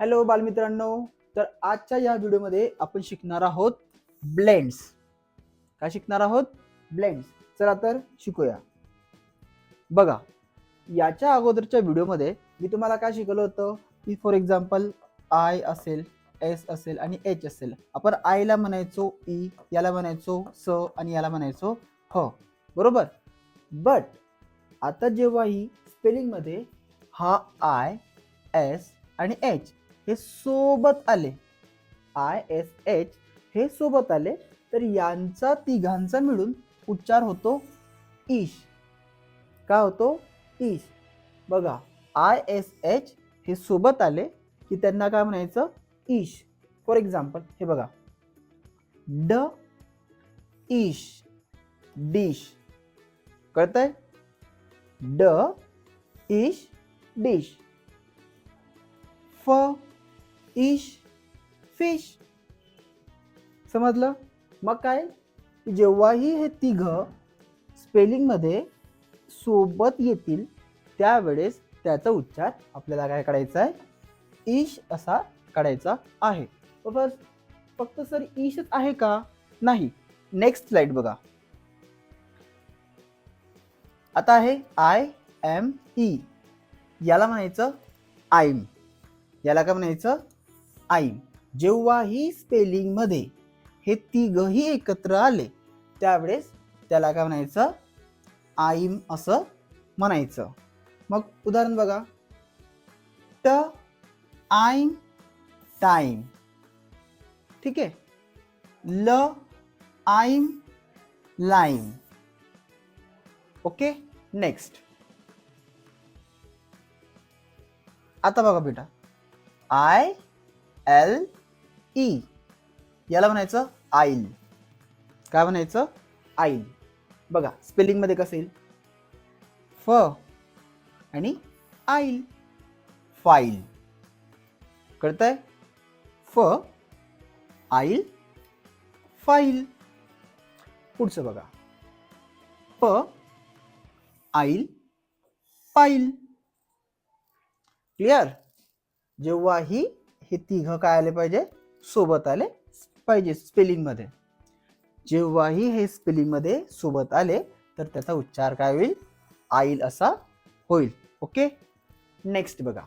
Hello बालमित्रांनो. तर आजच्या या व्हिडिओमध्ये आपण शिकणार आहोत ब्लेंड्स काय शिकणार आहोत? ब्लेंड्स चला तर शिकूया. बघा याच्या अगोदरच्या व्हिडिओमध्ये मी तुम्हाला काय शिकवलं होतं? की फॉर एक्झाम्पल आय असेल एस असेल आणि एच असेल. आपण आयला म्हणायचो ई याला म्हणायचो स आणि याला म्हणायचो ह बरोबर? बट आता जेव्हा ही स्पेलिंगमध्ये हा आय एस आणि एच हे सोबत आले. आय एस एच हे सोबत आले. तर यांचा तिघांचा मिळून उच्चार होतो ईश. का होतो? ईश. बघा आय एस एच हे सोबत आले की त्यांना काय म्हणायचं? ईश. फॉर एक्झाम्पल हे बघा. ड ईश. डिश. कळतंय? ड इश डिश. फ इश फिश. समजलं? मग काय? जेव्हाही हे तिघ स्पेलिंगमध्ये सोबत येतील त्यावेळेस त्याचा उच्चार आपल्याला काय काढायचा आहे? ईश असा काढायचा आहे. तर बस फक्त सर ईशच आहे का? नाही. नेक्स्ट स्लाइड बघा. आता आहे आय एम ई याला म्हणायचं आयम याला काय म्हणायचं? आईम जेव्हाही स्पेलिंगमध्ये हे तिघही एकत्र आले त्यावेळेस त्याला काय म्हणायचं? आईम असं म्हणायचं. मग उदाहरण बघा. ट आईम टाईम. ठीक आहे? ल आईम लाईम. ओके? नेक्स्ट. आता बघा बेटा. I L E e. याला म्हणायचं आईल. काय म्हणायचं? आईल. बघा स्पेलिंगमध्ये कसं येईल? फ आणि आईल. फाईल कळतंय? फ आईल फाईल पुढचं बघा. प आईल पाईल क्लिअर जेव्हा ही हे तिघं काय आले पाहिजे? सोबत आले पाहिजे स्पेलिंगमध्ये जेव्हाही हे स्पेलिंगमध्ये सोबत आले तर त्याचा उच्चार काय होईल? आईल असा होईल. ओके? नेक्स्ट बघा.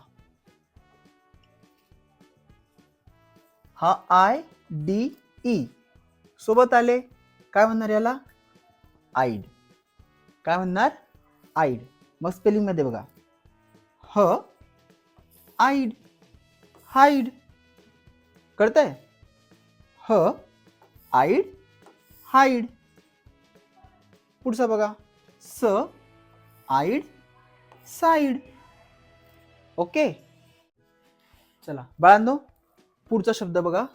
हा आय डी ई सोबत आले. काय म्हणणार याला? आईड काय म्हणणार? आईड मग स्पेलिंगमध्ये बघा. ह आईड हाईड. कळतंय? ह आईड हाईड. पुढचा बघा. स आईड साईड. ओके. चला बाळांनो पुढचा शब्द बघा.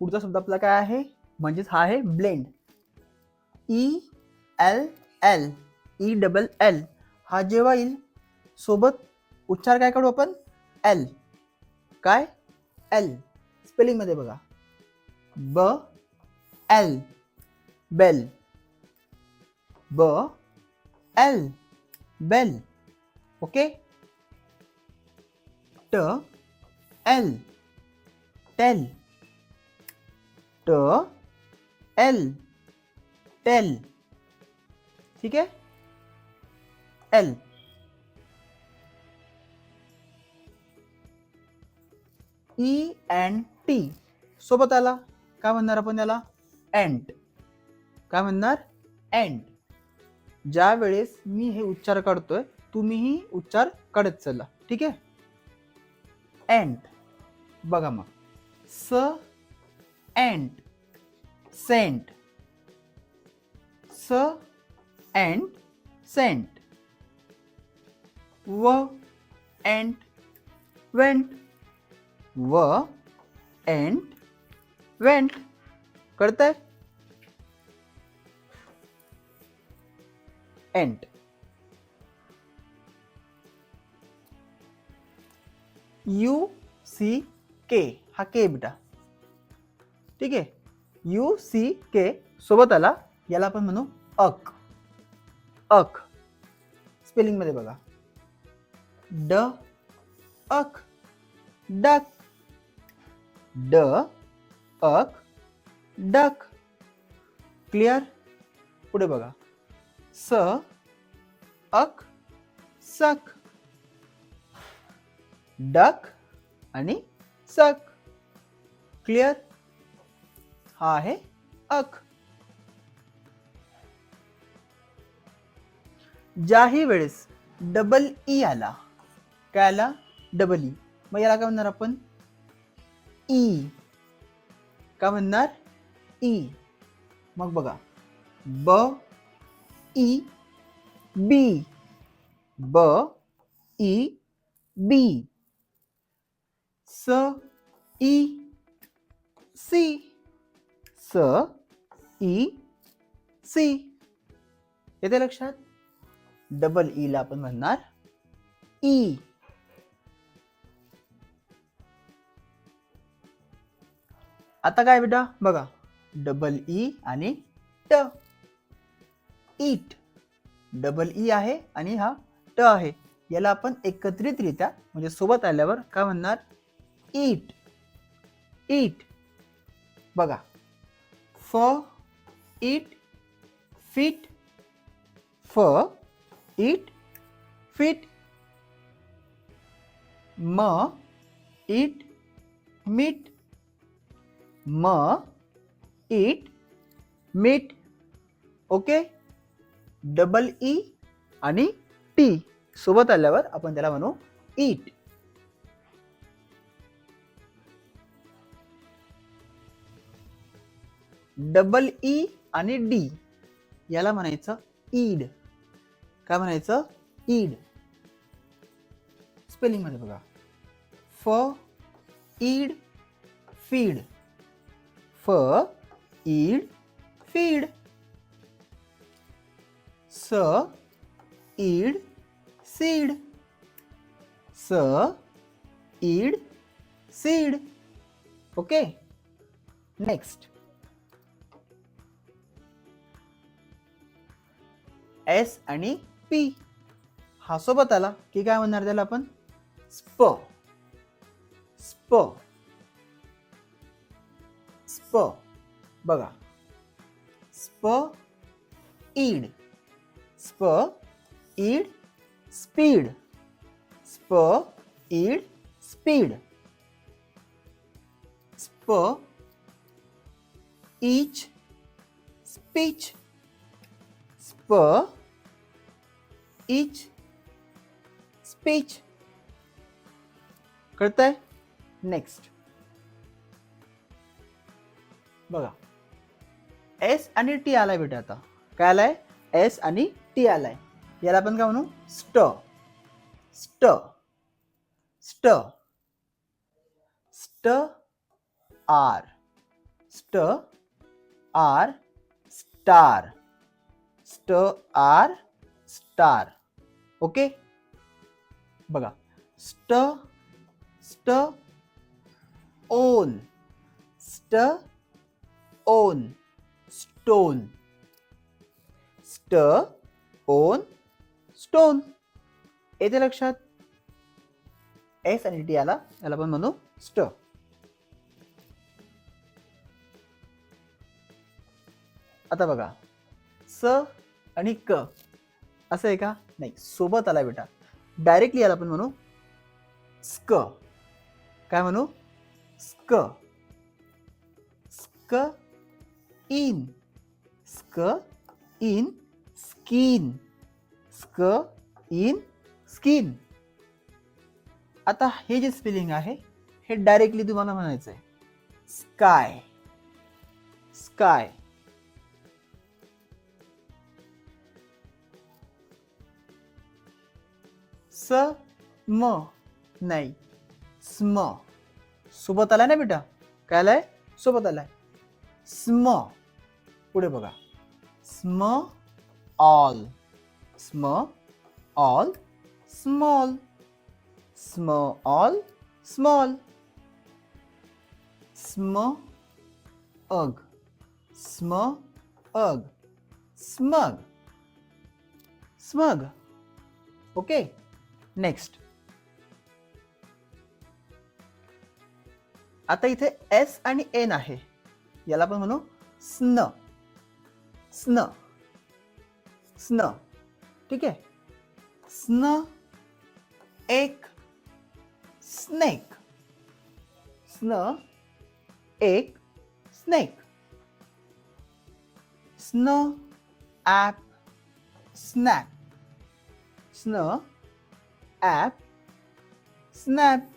पुढचा शब्द आपला काय आहे? म्हणजेच हा आहे blend. E L L. E double L. हा जेव्हा येईल सोबत उच्चार काय काढू आपण? एल. काय? एल स्पेलिंगमध्ये बघा. ब एल बेल ब एल बेल ओके ट एल टेल ट एल टेल ठीक आहे? एल ई अँड टी सोबत आला. काय म्हणणार आपण याला? अँट काय म्हणणार? अँट ज्या वेळेस मी हे उच्चार काढतोय तुम्हीही उच्चार काढत चला. ठीक आहे? अँट बघा मग. स अँट सेंट स अँट सेंट व अँट वेंट व एंड वेंट कळतंय? एंट यू सी के हा के बेटा. ठीक आहे? यू सी के सोबत आला. याला आपण म्हणू अक. अक. स्पेलिंगमध्ये बघा. ड अक. डक. ड अक डक. क्लिअर पुढे बघा. स अक सक. डक आणि सक. क्लिअर हा आहे अक. ज्याही वेळेस डबल ई e आला काय आला? Double E e. मग याला काय म्हणणार आपण? ई. का म्हणणार? ई. मग बघा. ब ई बी. ब ई बी. स ई सी. स ई सी. येते लक्षात? डबल ईला आपण म्हणणार. ई. आता काय बेटा? बघा. डबल ई e आणि ट ईट डबल ई आहे आणि हा ट आहे. याला आपण एकत्रितरित्या म्हणजे सोबत आल्यावर काय म्हणणार? ईट ईट बघा. फ eat fit f eat fit म ईट मीट म eat meat okay? Double E आणि टी. सोबत आल्यावर आपण त्याला म्हणू ईट. डबल ई आणि डी. याला म्हणायचं ईड. काय म्हणायचं? ईड. स्पेलिंगमध्ये बघा. फ ईड फीड. फ ईड फीड. स ईड सीड. स ईड सीड. ओके? नेक्स्ट एस आणि पी हा सोबत आला. की काय म्हणणार त्याला आपण? स्प. स्प. स्प बघा. स्प ईड. Speed speed. Speed speed. Speech speech. Speech speech. कळतंय? नेक्स्ट बघा. एस आणि टी आलाय बेटा आता. काय आलाय? एस आणि टी आलाय. याला आपण काय म्हणू? स्ट. स्ट. स्ट. स्ट आर. स्ट आर स्टार. स्ट आर स्टार. ओके? बघा. स्ट स्ट ओन. स्ट ओन स्टोन. स्ट ओन स्टोन. येते लक्षात? एस आणि टी आला याला आपण म्हणू स्ट. आता बघा. स आणि क असं आहे का? नाही सोबत आला बेटा. डायरेक्टली याला आपण म्हणू स्क. काय म्हणू? स्क. स्क in. स्क in skin. स्क in skin. आता हे जे स्पेलिंग आहे हे डायरेक्टली तुम्हाला म्हणायचं आहे स्काय स्काय स म नाही. स्म. सोबत आलाय ना बेटा? काय आलाय? सोबत आलाय. स्म. पुढे बघा. स्म ऑल. स्म ऑल स्मॉल. स्म ऑल स्मॉल. स्म अग. स्म अग. स्मग. स्मग. Okay next. आता इथे एस आणि एन आहे. याला आपण म्हणू स्न. स्न. स्न. ठीक आहे? स्न एक स्नेक स्न एक स्नेक स्न ॲप स्नॅप. स्न ॲप स्नॅप.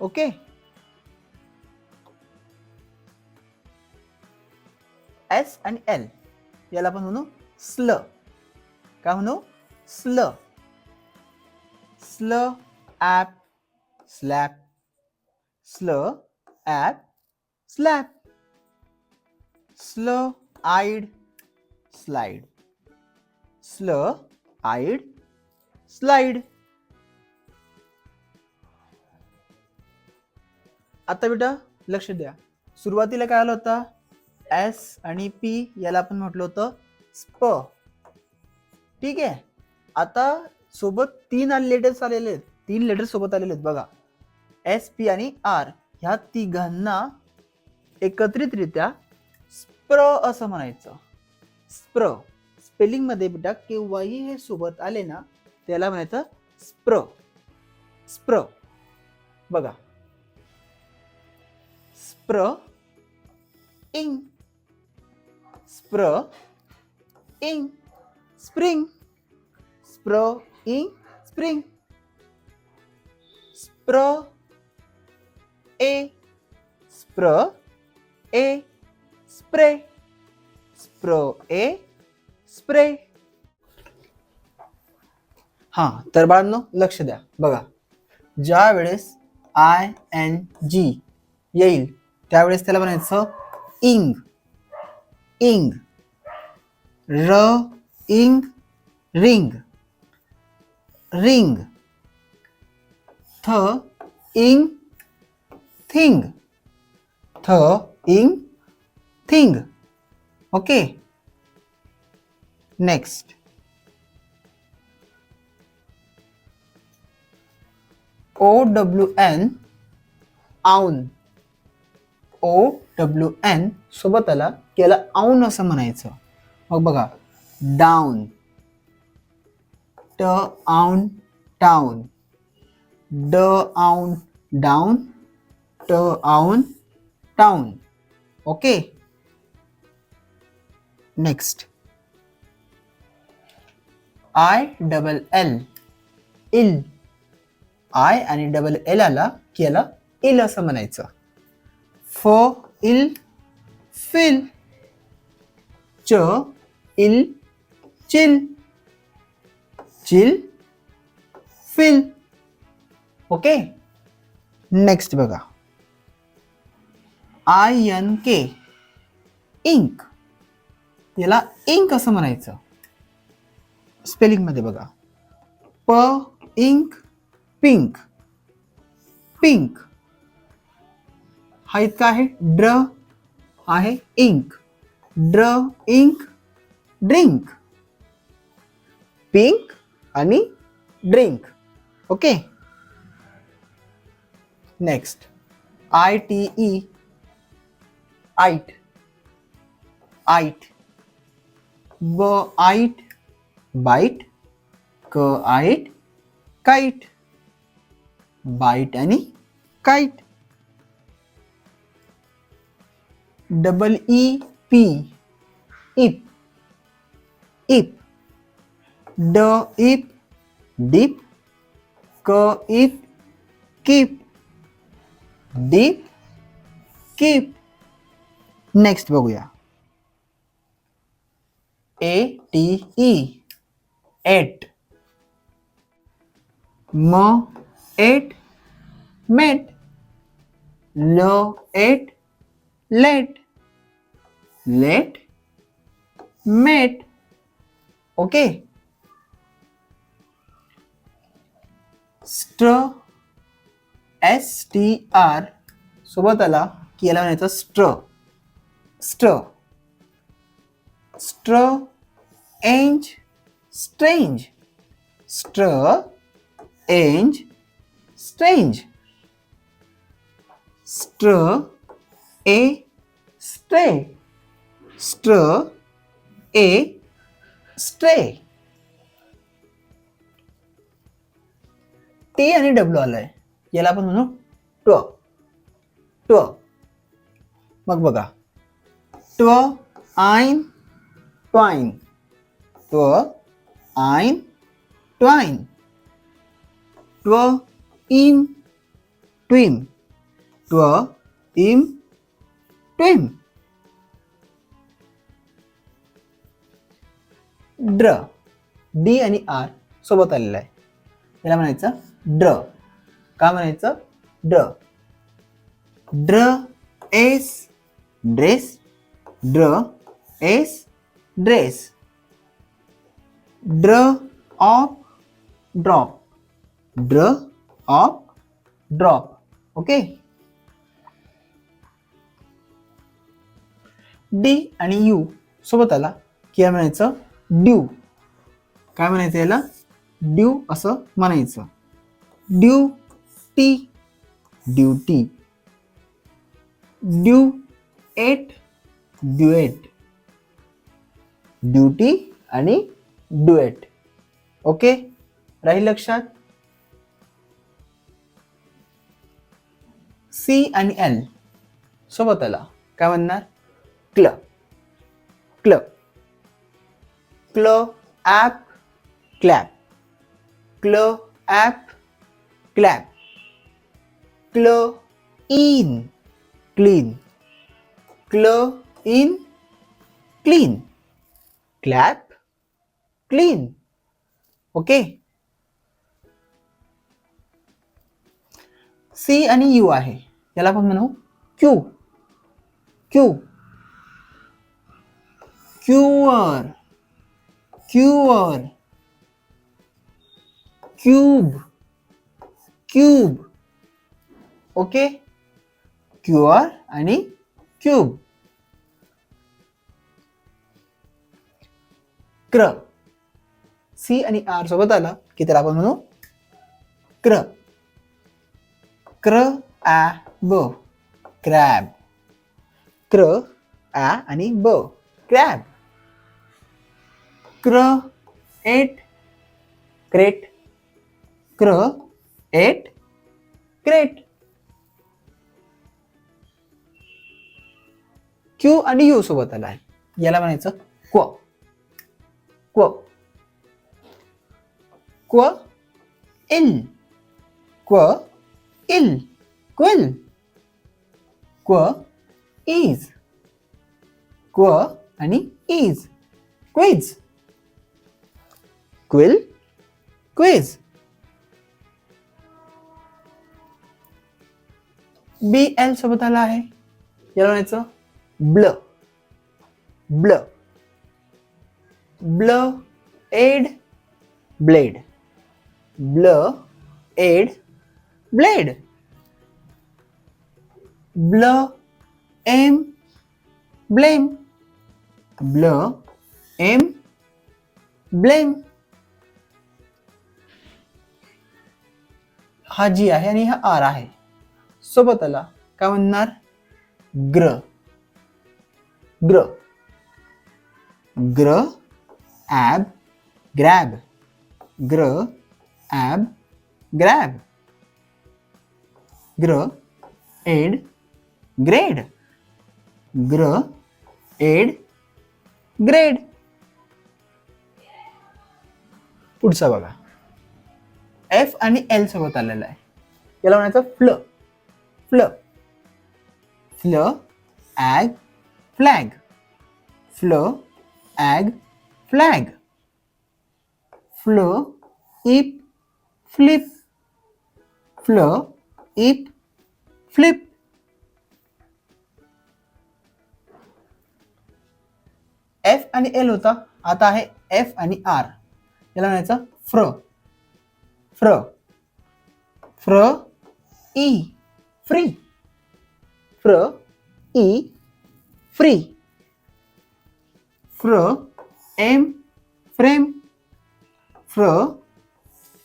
ओके? एस आणि एल याला आपण म्हणू स्ल. काय म्हणू? स्ल. स्ल ॲप स्लॅप. स्ल ॲप स्लॅप. स्ल आईड स्लाइड. स्ल आईड स्लाइड. आता बेटा लक्ष द्या. सुरुवातीला काय आलं होतं? एस आणि पी याला आपण म्हटलं होतं स्प. ठीक आहे? आता सोबत तीन लेटर्स आलेले आहेत. तीन लेटर्स सोबत आलेले आहेत बघा. एस पी आणि आर ह्या तिघांना एकत्रितरित्या स्प्र असं म्हणायचं. स्प्र. स्पेलिंगमध्ये बेटा केव्हाही हे सोबत आले ना त्याला म्हणायचं स्प्र. स्प्र. बघा. स्प्र इंग स्प्र इंग स्प्रिंग. स्प्र इंग स्प्रिंग. स्प्र ए स्प्र ए स्प्रे. स्प्र ए स्प्रे. हां तर बाळांनो लक्ष द्या. बघा ज्या वेळेस आय एन जी येईल त्यावेळेस त्याला म्हणायचं इंग. ing. R ing ring. Ring. Th ing thing. Th ing thing. Okay. Next. O w n own O W N सोबत आला की याला औन असं म्हणायचं. मग बघा डाऊन ट आऊन टाऊन ड आऊन डाऊन ट आऊन town okay? Next I double L ill I आणि डबल एल आला की याला इल असं म्हणायचं. फ इल फिल च ill chill chill fill okay next बघा. आय एन के इंक याला इंक असं म्हणायचं. स्पेलिंगमध्ये बघा. प इंक पिंक पिंक हा इतका आहे. ड्र आहे इंक. ड्र इंक ड्रिंक. पिंक आणि drink. Okay? Next. I T E आईट. आईट. ब आईट बाईट क आईट काईट. बाईट आणि काईट. Double E P. इप। इप। ड इप। डीप। क इप। कीप। डीप। कीप। नेक्स्ट बघूया। A T E. एट। म एट। मेट। ल एट। लेट। लेट मेट ओके स्ट्र एस टी आर सोबत आला की याला म्हणायचं स्ट्र स्ट्र स्ट्र एंज स्ट्रेंज स्ट्र एंज स्ट्रेंज स्ट्र ए स्ट्रे स्ट्र ए स्ट्रे टी आणि डब्ल्यू आलाय याला आपण म्हणू ट्व ट्व मग बघा ट्व आईन ट्वाईन ट्व आईन ट्वाईन ट्व इम ट्विम ट्व इम ट्विम ड्र. डी आणि आर सोबत आलेला आहे. याला म्हणायचं ड्र. का म्हणायचं? ड्र. ड्र एस ड्रेस. ड्र एस ड्रेस. ड्र ऑफ ड्रॉप. ड्र ऑफ ड्रॉप. ओके? डी आणि यू सोबत आला. की म्हणायचं ड्यू. काय म्हणायचं याला? ड्यू असं म्हणायचं. Duty. Duty duet. Duet duty आणि ड्युएट ओके? राहील लक्षात? सी आणि एल. सोबत आला. काय म्हणणार? Club club clap clap clap clap clean clean clean clean clap clean okay C आणि यू आहे याला आपण म्हणू Q Q queer cure cube. Cube. Okay? Cure आणि क्यूब. क्र. सी आणि आर सोबत आला की त्याला आपण म्हणू क्र. क्र आ ब. क्रॅब. क्र आ आणि ब. क्रॅब. क्र? एट. क्रेट. क्र? एट. क्रेट. क्यू आणि यू सोबत आला आहे. याला म्हणायचं क्व. क्व. क्व इल क्व इल क्विल क्व इज क्व आणि is quiz. Quill quiz B L सोबत आला आहे. याला म्हणायचं ब्ल. ब्ल. ब्ल एड. ब्लेड. ब्ल एड. ब्लेड. ब्ल एम. ब्लेम. ब्ल एम. ब्लेम. हा जी आहे आणि हा आर आहे. सोबत आला काय म्हणणार? ग्र. ग्र. ग्र ॲब ग्रॅब. Gr ॲब grab. ग्र एड ग्रेड. ग्र एड ग्रेड. पुढचा बघा. एफ आणि एल सोबत आलेला आहे. याला म्हणायचं flu flu flu Ag flag flu Ag flag flu इप फ्लिप फ्ल इप फ्लिप एफ आणि एल होता. आता आहे एफ आणि आर याला म्हणायचं फ्र fr, फ्र E free. fr, i, free. फ्र एम फ्रेम. फ्र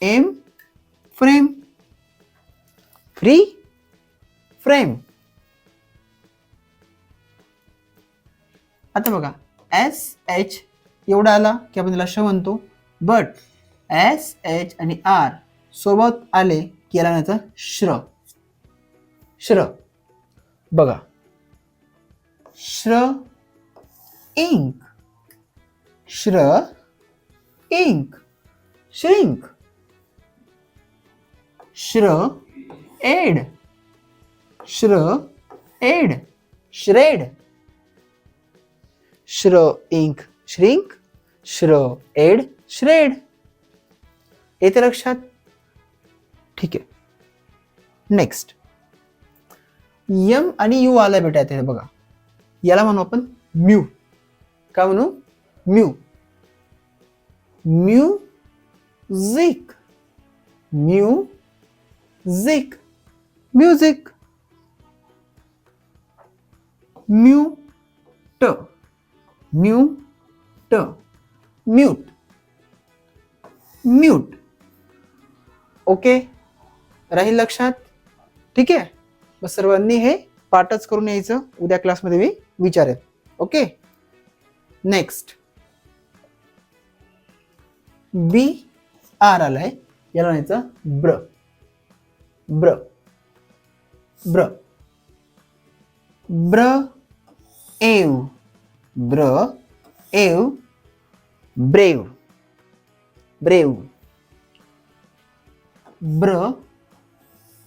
एम फ्रेम. Free frame. आता बघा एस एच एवढा आला की आपण त्याला श म्हणतो. बट एस एच आणि आर सोबत आले की याला म्हणायचं श्र. श्र. बघा. श्र. इंक. श्र. इंक. श्रिंक. श्र. एड. श्र. एड. श्रेड. श्र. इंक. श्रिंक. श्र. एड. श्रेड. येते लक्षात? ठीक आहे. नेक्स्ट यम आणि यू आला बेटा येते बघा. याला म्हणू आपण म्यू. काय म्हणू? Mu. Music. Music. Music. Mute. Mute. Mute. Mute. Okay? राहील लक्षात? ठीक आहे? मग सर्वांनी हे पाठच करून यायचं. उद्या क्लासमध्ये मी विचारेल ओके? नेक्स्ट. बी आर आलाय. याला म्हणायचं ब्र. ब्र. ब्र. ब्र एव. ब्र एव. ब्रेव. ब्रेव. ब्र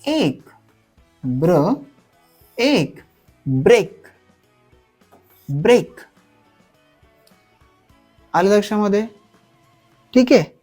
एक ब्र एक ब्रेक ब्रेक। आलं लक्षामध्ये? ठीक आहे?